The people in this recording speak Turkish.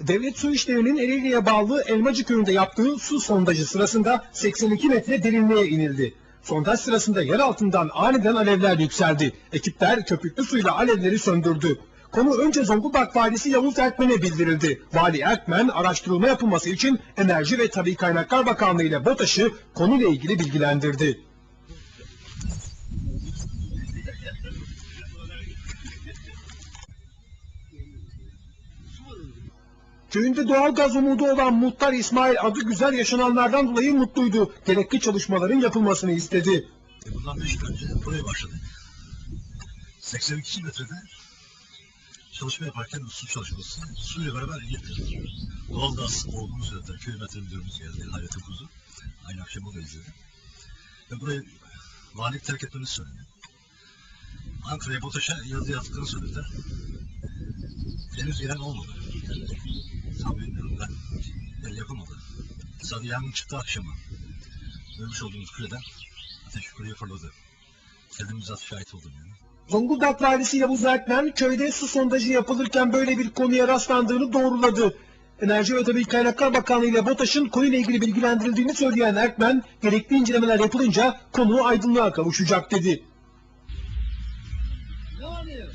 Devlet Su İşleri'nin Ereğli'ye bağlı Elmacı Köyü'nde yaptığı su sondajı sırasında 82 metre derinliğe inildi. Sondaj sırasında yer altından aniden alevler yükseldi. Ekipler köpüklü suyla alevleri söndürdü. Konu önce Zonguldak Valisi Yavuz Erkmen'e bildirildi. Vali Erkmen araştırılma yapılması için Enerji ve Tabi Kaynaklar Bakanlığı ile BOTAŞ'ı konuyla ilgili bilgilendirdi. Köyünde doğal gaz umudu olan muhtar İsmail adı güzel yaşananlardan dolayı mutluydu. Gerekli çalışmaların yapılmasını istedi. E bundan 5 yıl önce buraya başladık. 82 metrede çalışma yaparken su çalışması suyla beraber gitti. Doğal gaz olduğunu söylediler. Köy metre müdürümüz geldi. Hayrettin Kuzu. Aynı akşam o da izledi. Ve burayı valilik terk etmemizi söyledi. Ankara'ya BOTAŞ'a yazı yazdıklarını söylediler. Henüz gelen olmadı. Zaten yangın çıktı akşamı. Görmüş olduğunuz küreden ateş yukarıya fırladı. Kendim bizzat şahit oldum yani. Zonguldak valisiyle Buz Alpmen köyde su sondajı yapılırken böyle bir konuya rastlandığını doğruladı. Enerji ve Tabii Kaynaklar Bakanlığı ile BOTAŞ'ın konuyla ilgili bilgilendirildiğini söyleyen Erkmen, gerekli incelemeler yapılınca konu aydınlığa kavuşacak dedi. Ne oluyor?